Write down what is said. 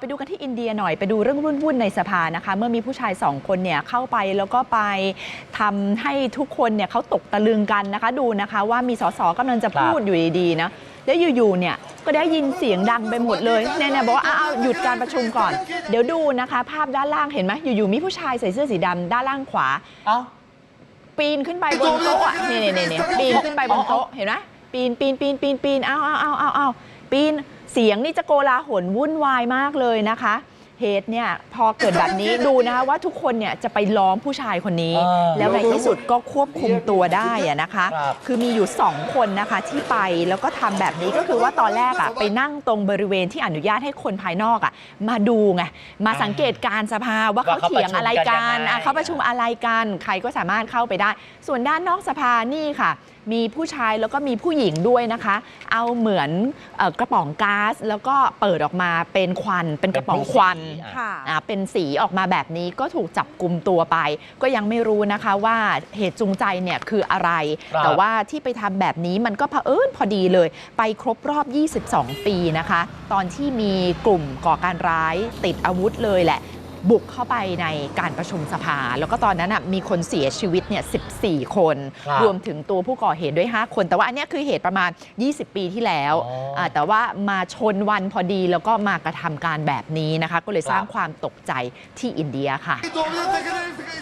ไปดูกันที่อินเดียหน่อยไปดูเรื่องวุ่นๆในสภานะคะ เมื่อมีผู้ชายสองคนเนี่ยเข้าไปแล้วก็ไปทำให้ทุกคนเนี่ยเขาตกตะลึงกันนะคะ ดูนะคะว่ามีสสกำลังจะพูดอยู่ดีๆนะแล้วอยู่ๆเนี่ยก็ได้ยินเสียงดังไปหมดเลยเนี่ยๆบอกว่าอ้าวหยุดการประชุมก่อน เดี๋ยวดูนะคะ ภาพด้านล่างเห็นไหมอยู่ๆมีผู้ชายใส่เสื้อสีดำด้านล่างขวาเอ้าปีนขึ้นไปบนโต๊ะอะเนี่ยเนี่ยเนี่ยปีนขึ้นไปบนโต๊ะเห็นไหมปีนปีนปีนปีนปีนเอาเอาเอาเอาเอาปีน เสียงนี่จะโกลาหลวุ่นวายมากเลยนะคะ เหตุเนี่ยพอเกิดแบบนี้ดูนะคะว่าทุกคนเนี่ยจะไปล้อมผู้ชายคนนี้ เออแล้วในที่สุดก็ควบคุมตัวได้อะนะคะ ครับ คือมีอยู่ 2 คนนะคะที่ไปแล้วก็ทำแบบนี้ก็คือว่าตอนแรกอะไปนั่งตรงบริเวณที่อนุญาตให้คนภายนอกอะมาดูไงมาสังเกตการสภาว่าเขาว่าเขาเถียงอะไรกันประชุมกันยังไงอะเขาประชุมอะไรกันใครก็สามารถเข้าไปได้ ส่วนด้านนอกสภานี่ค่ะ มีผู้ชายแล้วก็มีผู้หญิงด้วยนะคะ เอาเหมือนเอ่อกระป๋องก๊าซแล้วก็เปิดออกมาเป็นควันเป็นกระป๋องควันค่ะอ่าเป็นสีออกมาแบบนี้ก็ถูกจับกลุ่มตัวไป ก็ยังไม่รู้นะคะว่าเหตุจูงใจเนี่ยคืออะไรครับแต่ว่าที่ไปทำแบบนี้มันก็เผอิญพอดีเลย ไปครบรอบ 22 ปีนะคะ ตอนที่มีกลุ่มก่อการร้ายติดอาวุธเลยแหละ บุกเข้าไปในการประชุมสภา แล้วก็ตอนนั้นนะมีคนเสียชีวิตเนี่ย14 คน ครับ รวมถึงตัวผู้ก่อเหตุด้วย 5 คน แต่ว่าอันเนี้ยคือเหตุประมาณ 20 ปีที่แล้วอ๋ออ่าแต่ว่ามาชนวันพอดีแล้วก็มากระทำการแบบนี้นะคะ ก็เลยสร้างครับความตกใจที่อินเดียค่ะ Doğru tekrar